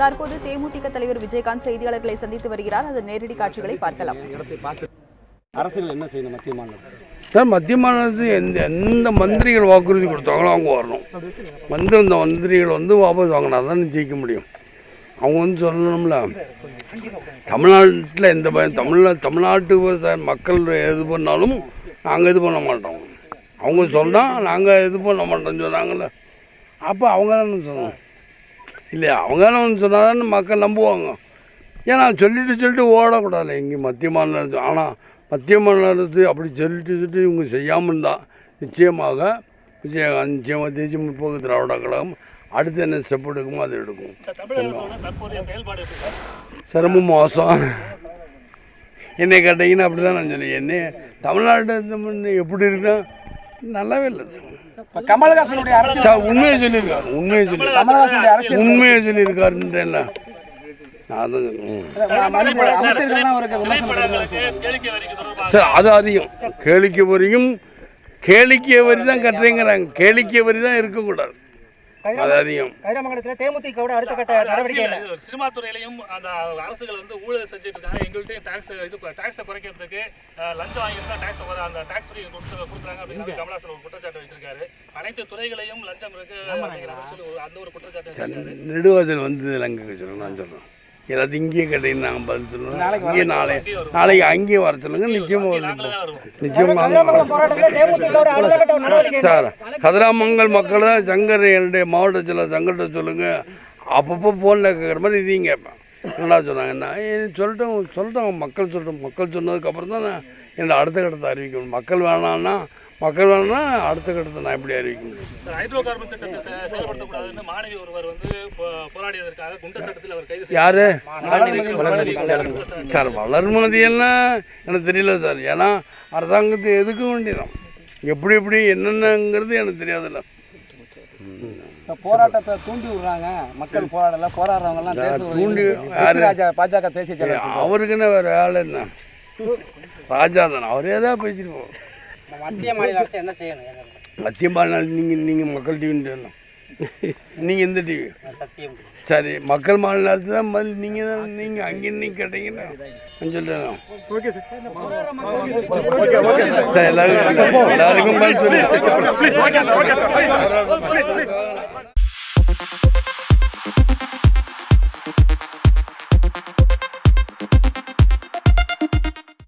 தற்போது தேமுதிக தலைவர் விஜயகாந்த் செய்தியாளர்களை சந்தித்து வருகிறார். அது நேரடி காட்சிகளை பார்க்கலாம். அரசுகள் என்ன செய்யணும் மத்திய சார் மத்திய எந்த எந்த மந்திரிகள் வாக்குறுதி கொடுத்தாங்களோ அவங்க வரணும். வந்து அந்த மந்திரிகள் வந்து வாபஸ் வாங்கினா தான் ஜெயிக்க முடியும். அவங்க வந்து சொல்லணும்ல. தமிழ்நாட்டில் எந்த பயம்? தமிழ்நா தமிழ்நாட்டு மக்கள் எது பண்ணாலும் நாங்கள் இது பண்ண மாட்டோம். அவங்க சொன்னால் நாங்கள் இது பண்ண மாட்டோம்னு சொன்னாங்கல்ல. அப்போ அவங்க தானே சொல்லணும். இல்லையா அவங்க தானே வந்து சொன்னால் தானே மக்கள் நம்புவாங்க. ஏன்னா சொல்லிட்டு சொல்லிட்டு ஓடக்கூடாது. எங்கேயும் மத்திய மாநில அரசு ஆனால் மத்திய மாநில அரசு அப்படி சொல்லிட்டு சொல்லிட்டு இவங்க செய்யாமல் இருந்தால் நிச்சயமாக விஜயகாந்த் நிச்சயமாக தேசிய முற்போக்கு திராவிட கழகம் அடுத்து என்ன ஸ்டெப் எடுக்குமோ அதை எடுக்கும். சிரமம் மோசம். என்னை கேட்டீங்கன்னா அப்படி தான் நான் சொல்லுவேன். என்ன தமிழ்நாடு எப்படி இருக்கா? நல்லாவே இல்லை. சார் கமலஹாசனுடைய அரசு சார் உண்மையை சொல்லியிருக்காரு. உண்மையை சொல்லி கமலஹாசனுடைய அரசியல் உண்மையை சொல்லியிருக்காருன்றேன் நான் தான் ம். அமைச்சர்கள்லாம் அவருக்கு விமர்சனம் பண்ணிருக்காங்க. சார் அது அதிகம். கேளிக்கை வரியும் கேளிக்கை வரி தான் கட்டுறேங்கிறாங்க. கேளிக்கை வரி தான் இருக்கக்கூடாது. அது அதிகம். கதிராமங்கலத்தில் தேமுதிகவோட அடுத்த கட்ட நடவடிக்கை சினிமா துறையிலையும் அந்த அரசுகள் வந்து ஊழல் செஞ்சுட்டு இருக்காங்க எங்கள்கிட்ட டாக்ஸ் இது டாக்ஸை குறைக்கிறதுக்கு லஞ்சம் வாங்கிட்டு தான் டாக்ஸ் வர அந்த டாக்ஸ் ஃப்ரீ கொடுத்து கொடுக்குறாங்க அப்படின்னு கமலாசன் ஒரு குற்றச்சாட்டு வச்சிருக்காரு. அனைத்து துறைகளையும் லஞ்சம் இருக்கு அந்த ஒரு குற்றச்சாட்டு நெடுவாசல் வந்து அங்கே சொல்லுங்க நான் சொல்கிறேன் எல்லாத்தையும் இங்கேயே கேட்டீங்க நாங்கள் பதில் சொல்லுவோம். இங்கே நாளை நாளைக்கு அங்கேயே வர சொல்லுங்க. நிச்சயமாக நிச்சயமாக சார் கதிராமங்கல் மக்கள் தான் சங்கர் என்னுடைய மாவட்ட செயலர் சங்கர்கிட்ட சொல்லுங்கள் அப்பப்போ ஃபோனில் கேட்குற மாதிரி இதையும் கேட்பேன். என்ன சொன்னாங்க? என்ன சொல்லிட்டோம் சொல்லிட்டோம். மக்கள் சொல்லிட்டோம். மக்கள் சொன்னதுக்கப்புறம் தான் நான் என்னோட அடுத்த கட்டத்தை அறிவிக்க முடியும் மக்கள் வேணான்னா மக்கள் வேணாம்னா அடுத்த கட்டத்தை நான் எப்படி அறிவிக்க முடியும் சார், ஹைட்ரோ கார்பன் திட்டத்தை செயல்படுத்தக்கூடாதுன்னு மாணவி ஒருவர் வந்து போராடியதற்காக குண்டர் சட்டத்தில் அவர் கைது யார். சார். வளர்மதியெல்லாம் எனக்கு தெரியல சார். ஏன்னா அரசாங்கத்தை எதுக்க வேண்டியதான் எப்படி எப்படி என்னென்னங்கிறது எனக்கு தெரியாதுல்ல. போராட்டத்தை தூண்டி விடுறாங்க. மக்கள் போராடல போராடுறவங்க எல்லாம் தூண்டி உரிமை- யாரு? ராஜா பாஜக செயலாளர் அவருக்கு என்ன வேறு வேலை என்ன? ராஜா தானே அவரே தான் பேசிட்டு போவோம் மத்திய மாநில அரசு என்ன செய்யணும் மத்திய மாநில நீங்கள் நீங்கள் மக்கள் டிவின்னு நீங்கள் எந்த டிவி சத்தியம் சரி மக்கள் மாநில அரசு தான் பதில் நீங்கள் தான் நீங்கள் அங்கே நீங்கள் கேட்டீங்கன்னா நான் சொல்கிறேன் சார் எல்லாருக்கும் எல்லாருக்கும் பதில் சொல்லி